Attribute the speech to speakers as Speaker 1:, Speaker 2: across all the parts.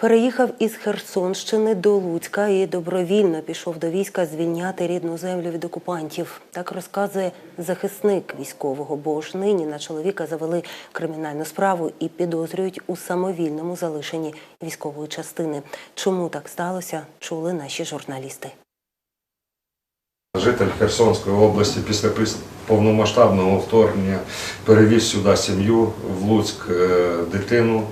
Speaker 1: Переїхав із Херсонщини до Луцька і добровільно пішов до війська звільняти рідну землю від окупантів. Так розказує захисник військового, бо ж нині на чоловіка завели кримінальну справу і підозрюють у самовільному залишенні військової частини. Чому так сталося, чули наші журналісти.
Speaker 2: Житель Херсонської області після повномасштабного вторгнення перевіз сюди сім'ю в Луцьк, е, дитину,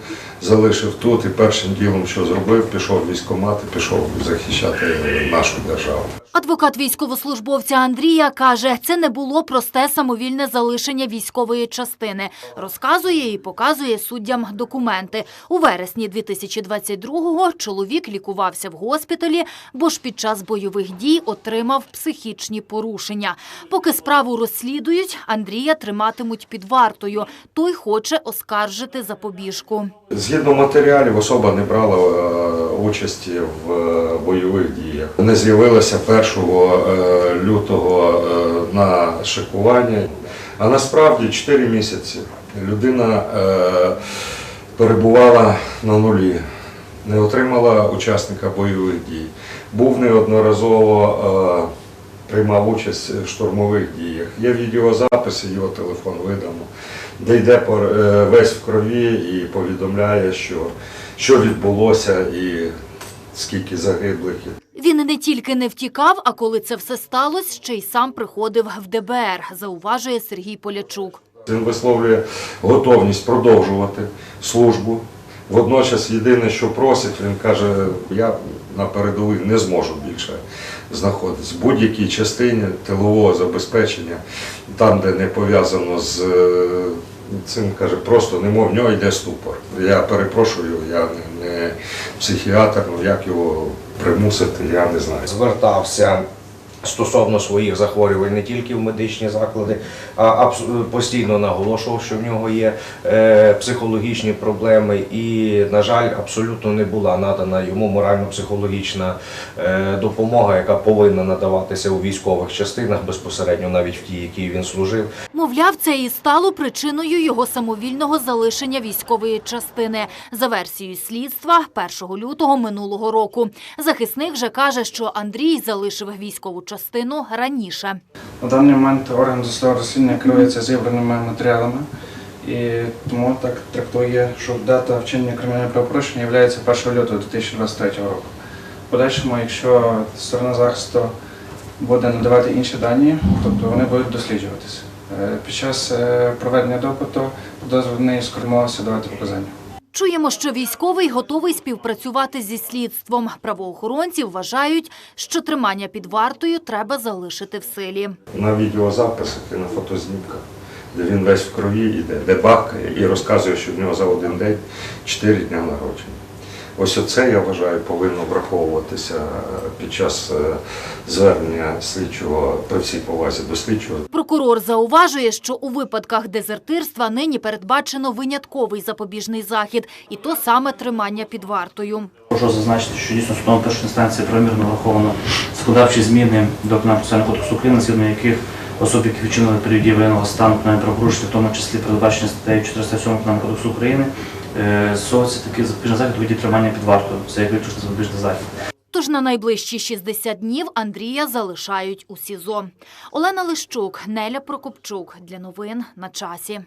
Speaker 2: залишив тут і першим ділом, що зробив, пішов в військкомат і пішов захищати нашу державу.
Speaker 3: Адвокат військовослужбовця Андрія каже, це не було просте самовільне залишення військової частини. Розказує і показує суддям документи. У вересні 2022-го чоловік лікувався в госпіталі, бо ж під час бойових дій отримав психічні порушення. Поки справу розслідують, Андрія триматимуть під вартою. Той хоче оскаржити запобіжку.
Speaker 2: Згідно матеріалів, особа не брала е, участі в е, бойових діях. Не з'явилася 1 е, лютого е, на шикування. А насправді 4 місяці людина перебувала на нулі, не отримала учасника бойових дій. Був неодноразово. Приймав участь в штурмових діях. Є відеозаписи, його телефон видамо, де йде е, весь в крові і повідомляє, що, що відбулося і скільки загиблих.
Speaker 3: Він не тільки не втікав, а коли це все сталося, ще й сам приходив в ДБР, зауважує Сергій Полячук.
Speaker 2: Він висловлює готовність продовжувати службу. Водночас єдине, що просить, він каже, я на передовій не зможу більше знаходитися. В будь-якій частині тилового забезпечення, там, де не пов'язано з е, цим, каже, просто немов в нього йде ступор. Я перепрошую, я не, не психіатр, ну як його примусити, я не знаю.
Speaker 4: звертався стосовно своїх захворювань не тільки в медичні заклади, а постійно наголошував, що в нього є е, психологічні проблеми, і, на жаль, абсолютно не була надана йому морально-психологічна е, допомога, яка повинна надаватися у військових частинах безпосередньо, навіть в тій, якій він служив.
Speaker 3: Мовляв, це і стало причиною його самовільного залишення військової частини. За версією слідства, 1 лютого минулого року. Захисник же каже, що Андрій залишив військову частину раніше.
Speaker 5: На даний момент орган досудового розслідування керується зібраними матеріалами, і тому так трактує, що дата вчинення кримінального правопорушення є 1 лютого 2023 року. Подальшому, якщо сторона захисту буде надавати інші дані, тобто вони будуть досліджуватися. Е, Під час е, проведення допиту підозрюваний скоримувався давати показання.
Speaker 3: Чуємо, що військовий готовий співпрацювати зі слідством. Правоохоронці вважають, що тримання під вартою треба залишити в силі.
Speaker 2: на відеозаписах і на фотознімках, де він весь в крові йде, де бахкає і розказує, що в нього за один день 4 дня народження. Ось оце, я вважаю, повинно враховуватися під час е, звернення слідчого при всій повазі до слідчого.
Speaker 3: Прокурор зауважує, що у випадках дезертирства нині передбачено винятковий запобіжний захід, і то саме тримання під вартою.
Speaker 6: Прошу зазначити, що дійсно судом першої інстанції правомірно враховано законодавчі зміни до Кримінального процесуального кодексу України, згідно яких осіб, які вчинили в воєнного стану кримінальне правопорушення, в тому числі передбачені статтею 407 Кримінального кодексу України, е, застосовується такий запобіжний захід у виді тримання під вартою. Це як виключно запобіжний захід.
Speaker 3: Тож на найближчі 60 днів Андрія залишають у СІЗО. Олена Лищук, Неля Прокопчук. Для новин на часі.